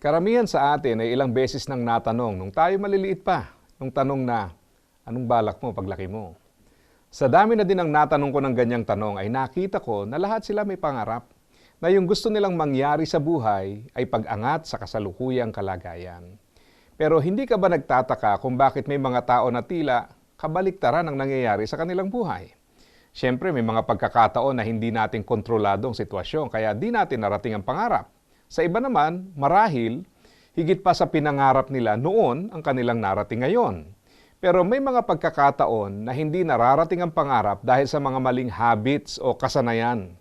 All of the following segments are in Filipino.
Karamihan sa atin ay ilang beses nang natanong nung tayo maliliit pa, nung tanong na, anong balak mo paglaki mo? Sa dami na din ang natanong ko ng ganyang tanong ay nakita ko na lahat sila may pangarap na yung gusto nilang mangyari sa buhay ay pag-angat sa kasalukuyang kalagayan. Pero hindi ka ba nagtataka kung bakit may mga tao na tila kabaliktaran ang nangyayari sa kanilang buhay? Siyempre, may mga pagkakataon na hindi natin kontrolado ang sitwasyon kaya di natin narating ang pangarap. Sa iba naman, marahil, higit pa sa pinangarap nila noon ang kanilang narating ngayon. Pero may mga pagkakataon na hindi nararating ang pangarap dahil sa mga maling habits o kasanayan.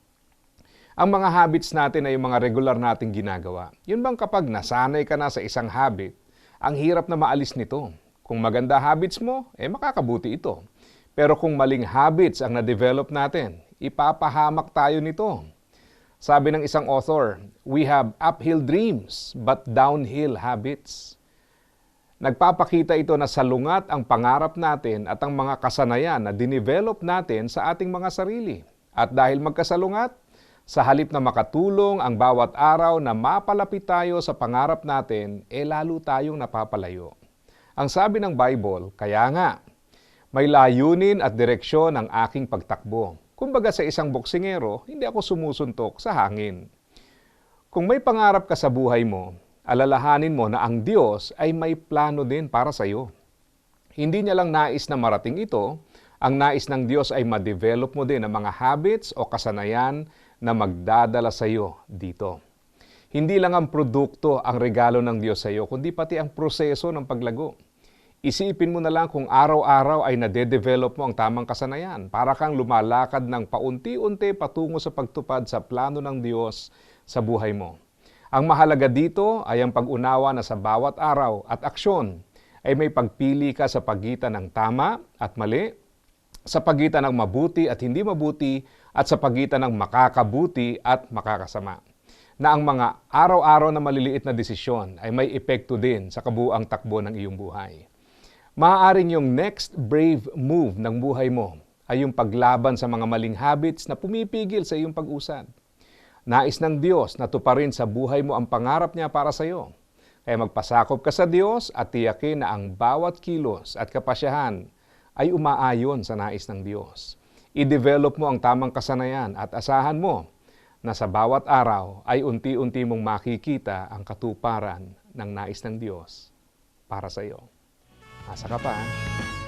Ang mga habits natin ay yung mga regular nating ginagawa. Yun bang kapag nasanay ka na sa isang habit, ang hirap na maalis nito. Kung maganda habits mo, eh makakabuti ito. Pero kung maling habits ang na-develop natin, ipapahamak tayo nito. Sabi ng isang author, we have uphill dreams but downhill habits. Nagpapakita ito na salungat ang pangarap natin at ang mga kasanayan na dinevelop natin sa ating mga sarili. At dahil magkasalungat, sa halip na makatulong ang bawat araw na mapalapit tayo sa pangarap natin, e lalo tayong napapalayo. Ang sabi ng Bible, kaya nga, may layunin at direksyon ang aking pagtakbo. Kumbaga sa isang boksingero, hindi ako sumusuntok sa hangin. Kung may pangarap ka sa buhay mo, alalahanin mo na ang Diyos ay may plano din para sa iyo. Hindi niya lang nais na marating ito, ang nais ng Diyos ay ma-develop mo din ang mga habits o kasanayan na magdadala sa iyo dito. Hindi lang ang produkto ang regalo ng Diyos sa iyo, kundi pati ang proseso ng paglago. Isipin mo na lang kung araw-araw ay nade-develop mo ang tamang kasanayan para kang lumalakad ng paunti-unti patungo sa pagtupad sa plano ng Diyos sa buhay mo. Ang mahalaga dito ay ang pag-unawa na sa bawat araw at aksyon ay may pagpili ka sa pagitan ng tama at mali, sa pagitan ng mabuti at hindi mabuti, at sa pagitan ng makakabuti at makakasama na ang mga araw-araw na maliliit na desisyon ay may epekto din sa kabuang takbo ng iyong buhay. Maaaring yung next brave move ng buhay mo ay yung paglaban sa mga maling habits na pumipigil sa iyong pag-usad. Nais ng Diyos na tuparin sa buhay mo ang pangarap niya para sa iyo. Kaya magpasakop ka sa Diyos at tiyakin na ang bawat kilos at kapasyahan ay umaayon sa nais ng Diyos. I-develop mo ang tamang kasanayan at asahan mo na sa bawat araw ay unti-unti mong makikita ang katuparan ng nais ng Diyos para sa iyo. Asa ka pa. ha?